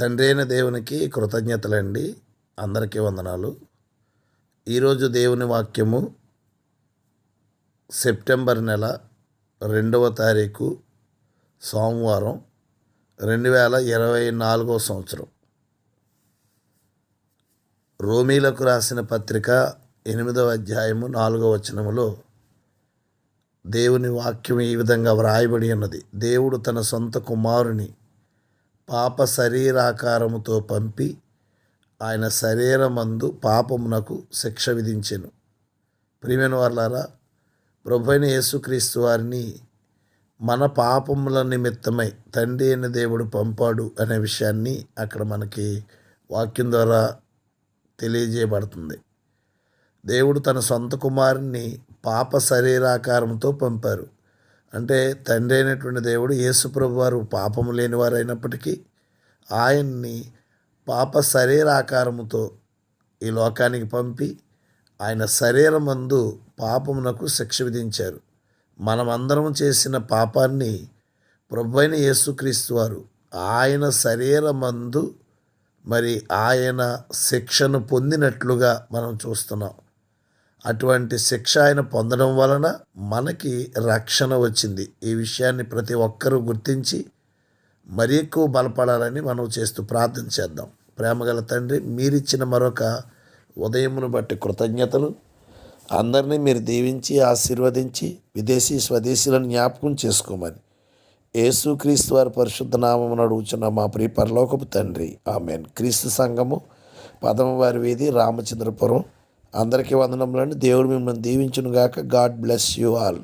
తండ్రి అయిన దేవునికి కృతజ్ఞతలండి. అందరికీ వందనాలు. ఈరోజు దేవుని వాక్యము సెప్టెంబర్ నెల రెండవ తారీఖు సోమవారం రెండు వేల ఇరవై నాలుగో సంవత్సరం. రోమీలకు రాసిన పత్రిక ఎనిమిదవ అధ్యాయము నాలుగవ వచనములో దేవుని వాక్యం ఈ విధంగా వ్రాయబడి ఉన్నది. దేవుడు తన సొంత కుమారుని పాప శరీరాకారముతో పంపి ఆయన శరీరమందు పాపమునకు శిక్ష విధించెను. ప్రియమైన వాళ్ళారా ప్రభు యేసుక్రీస్తు వారిని మన పాపముల నిమిత్తమై తండ్రి అయిన దేవుడు పంపాడు అనే విషయాన్ని అక్కడ మనకి వాక్యం ద్వారా తెలియజేయబడుతుంది. దేవుడు తన సొంత కుమారుని పాప శరీరాకారంతో పంపారు. అంటే తండ్రి అయినటువంటి దేవుడు యేసుప్రభు వారు పాపము లేనివారు అయినప్పటికీ ఆయన్ని పాప శరీరాకారముతో ఈ లోకానికి పంపి ఆయన శరీరమందు పాపమునకు శిక్ష విధించారు. మనమందరం చేసిన పాపాన్ని ప్రభు అయిన యేసుక్రీస్తు వారు ఆయన శరీరమందు మరి ఆయన శిక్షను పొందినట్లుగా మనం చూస్తున్నాం. అటువంటి శిక్ష ఆయన పొందడం వలన మనకి రక్షణ వచ్చింది. ఈ విషయాన్ని ప్రతి ఒక్కరూ గుర్తించి మరి ఎక్కువ బలపడాలని మనం చేస్తూ ప్రార్థన చేద్దాం. ప్రేమగల తండ్రి మీరిచ్చిన మరొక ఉదయమును బట్టి కృతజ్ఞతలు. అందరినీ మీరు దీవించి ఆశీర్వదించి విదేశీ స్వదేశీలను జ్ఞాపకం చేసుకోమని యేసుక్రీస్తు వారి పరిశుద్ధ నామమును అడుగుచున్న మా ప్రియ పరలోకపు తండ్రి. ఆమెన్. క్రీస్తు సంఘము పదమవారి వీధి రామచంద్రపురం. అందరికీ వందనములండి. దేవుడు మిమ్మల్ని దీవించునుగాక. God bless you all.